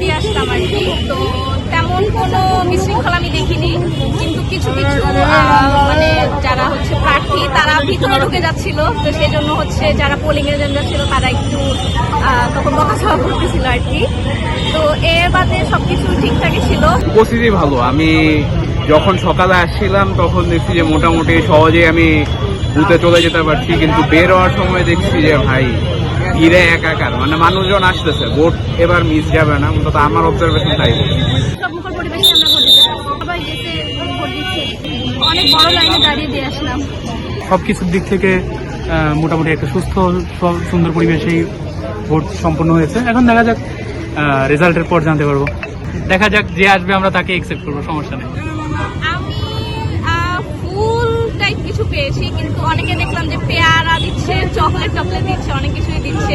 দিয়ে আসলাম আর কি। তো তেমন কোনো বিশৃঙ্খলা আমি দেখিনি। কিন্তু কিছু কিছু মানে যারা হচ্ছে প্রার্থী, তারা ভিতরে ঢুকে যাচ্ছিল। তো সেই জন্য হচ্ছে যারা পোলিং এজেন্টরা ছিল, তারা একটু তখন বকাছড়া করতেছিল আর কি। তো এর বাদে সবকিছু ঠিকঠাকই ছিল। উপস্থিতি ভালো। আমি যখন সকালে আসছিলাম, তখন দেখছি যে মোটামুটি সহজেই আমি বুথে চলে যেতে পারছি। কিন্তু বের হওয়ার সময় দেখছি যে, ভাই ভিড়ে একাকার মানে মানুষজন আসতেছে ভোট এবার মিস যাবে না অন্তত আমার অবজারভেশন তাই। সব কিছুর দিক থেকে মোটামুটি একটা সুস্থ সুন্দর পরিবেশেই ভোট সম্পন্ন হয়েছে। এখন দেখা যাক রেজাল্টের পর জানতে পারব। দেখা যাক যে আসবে আমরা তাকে একসেপ্ট করব সমস্যা নেই। আমি ফুল টাইপ কিছু পেয়েছি কিন্তু অনেকে দেখলাম যে পেয়ারা চকলেট টকলেট দিচ্ছে অনেক কিছুই দিচ্ছে।